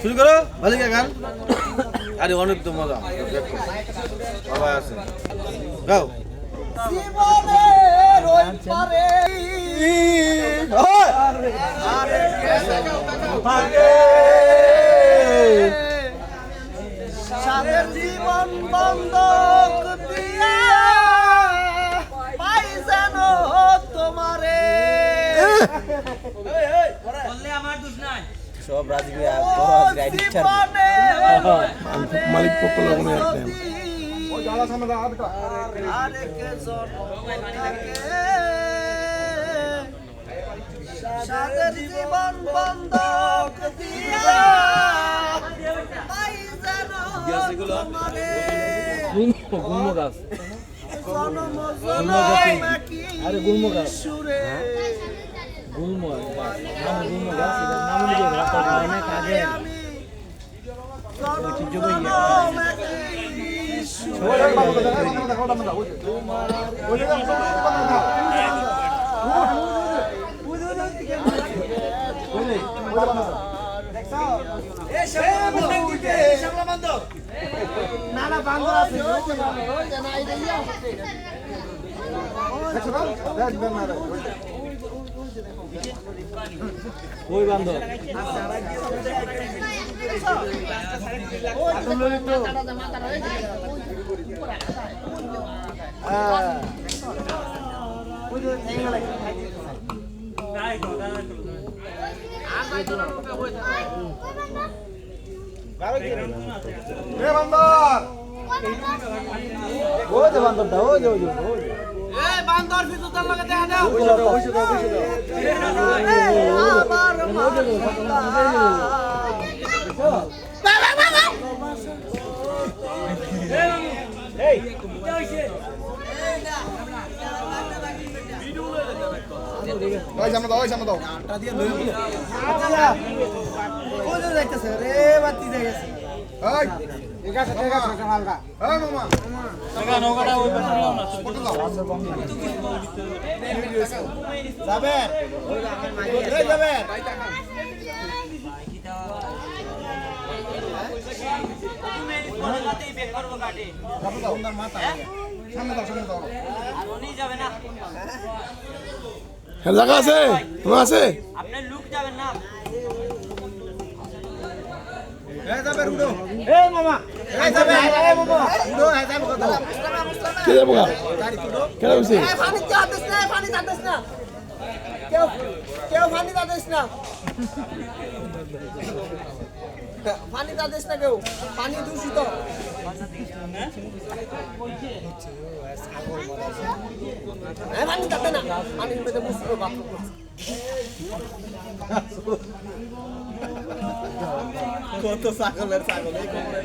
শুরু করো। ভালিকা গান। আরে অনেক তো মজা। বাবা আছে। গাও। জীবন বন্ধক সব মালিক পক্ষ লগনে সাদের জীবন বন্ধক দিয়া পাই তোমারে। গুল্ম গাছ আরে গুল্ম গাছ গাছ গাছ রাখা হয় না কাজে আমি জনম জনম কি সুরে ওই বান্ধব ওই যে বান্ধবটা ওই যে ওই যে ওই যে এই বান্দর ফিতুতার লগে দেখা দাও। আমার ওই সামনে দাও ওই সামনে দাও। রে বাতি যাইতেছে এই এই ওই দাও। এই জায়গা আছে? তোমার আছে? কে যাব কেন বলছি এই পানি যাতেছ না এই পানি যাতেছ না কেউ কেউ পানি না। পানি যাতেছ না কেউ। পানি দূষিত। পানি যাতে না। পানির bathroom কত ছাগলের ছাগল এই কোমরে